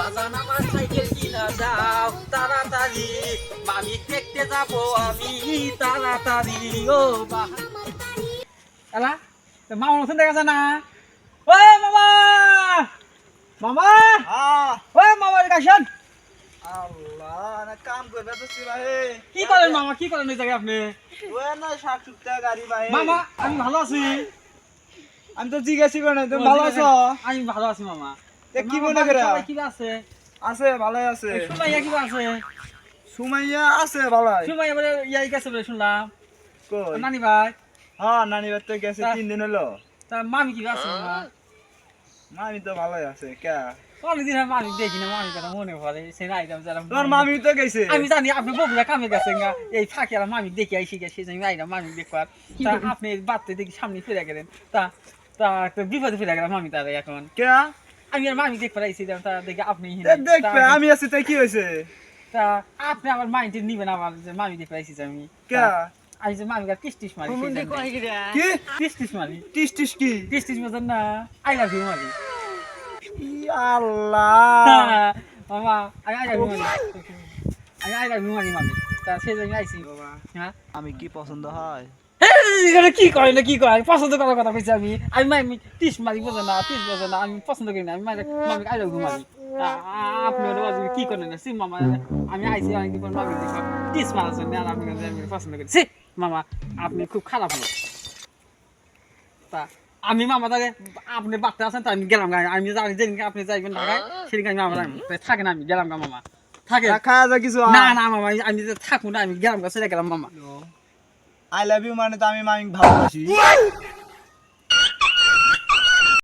বাজান আমার সাইকেল কিনা দাও তাড়াতাড়ি। মামি দেখতে যাব আমি তাড়াতাড়ি। ও বা এলা মামা নতুন দেখা যায় না? ও মামা! মামা! ও মামা কাশন আল্লাহ না কাম করবে তো ছিল হে। কি করেন মামা কি করেন এই জায়গায় আপনি? না শাক গাড়ি ভাই মামা আমি ভালো আছি। আমি তো জিজ্ঞাসি করে না তুমি ভালো আছো? আমি ভালো আছি মামা। কি মনে করে কিবা আছে? আছে ভালোই আছে। সুমাইয়া কিবা আছে? সুমাইয়া আছে ভালোই। সুমাইয়া বলে ইয়াই গেছে বলে শুনলাম। কই? নানি ভাই? হ্যাঁ নানি বাড়িতে গেছে তিন দিন হলো। তা মামি কিবা আছে মামি? তো ভালোই আছে কে? অনেকদিন মামি দেখি না মামি কথা মনে পড়ে সে নাই যারা তোমার মামি তো গেছে। আমি জানি আপনি বগুড়া কামে গেছেন গা এই ফাঁকে আর মামি দেখে আইসি গেছে আইলাম মামি দেখবার। তা আপনি বাড়তে দেখি সামনে ফিরে গেলেন। তা তা একটা বিপদে ফিরে গেলাম মামি তারা এখন। কে? আমি আর মামি আইসি তা দেখি আপনি দেখবে আমি আছি তাই কি হয়েছে? তা আপনি আমার মাইন্ড নিবেন আমার যে মামি আমি। কে? আমি যে মামি টিস টিস মারি কি? টিস টিস মারি। টিস টিস কি? টিস টিস মতন না আই লাভ ইউ মারি। ই আল্লাহ। মামা আমি আই লাভ ইউ মারি। আমি আই লাভ ইউ মারি মামি তা সেই জন্য আইসি হ্যাঁ? আমি কি পছন্দ হয়? কি করে না কি করে আমি পছন্দ করার কথা কইছি আমি। আমি মাই আমি টিস মারি বোঝে না টিস বোঝে না আমি পছন্দ করি না আমি মামি আই লাভ মারি আ- আ- আপনি বাজে কি করেন না? সি মামা আমি আইসি আমি কি মামি টিস মারার জন্য আর আপনি আমি পছন্দ করি। সি মামা আপনি খুব খারাপ লোক। তা আমি মামা তাকে আপনি বাড়তে আছেন তা আমি গেলাম আমি জানি যেদিনকে আপনি যাইবেন ঢাকায় সেদিনকে আমি মামা থাকেন আমি গেলাম গা মামা। থাকে। না না মামা আমি- থাকুন আমি গেলাম সেটা গেলাম মামা। আই লাভ ইউ মানে তো আমি মামি ভালোবাসি।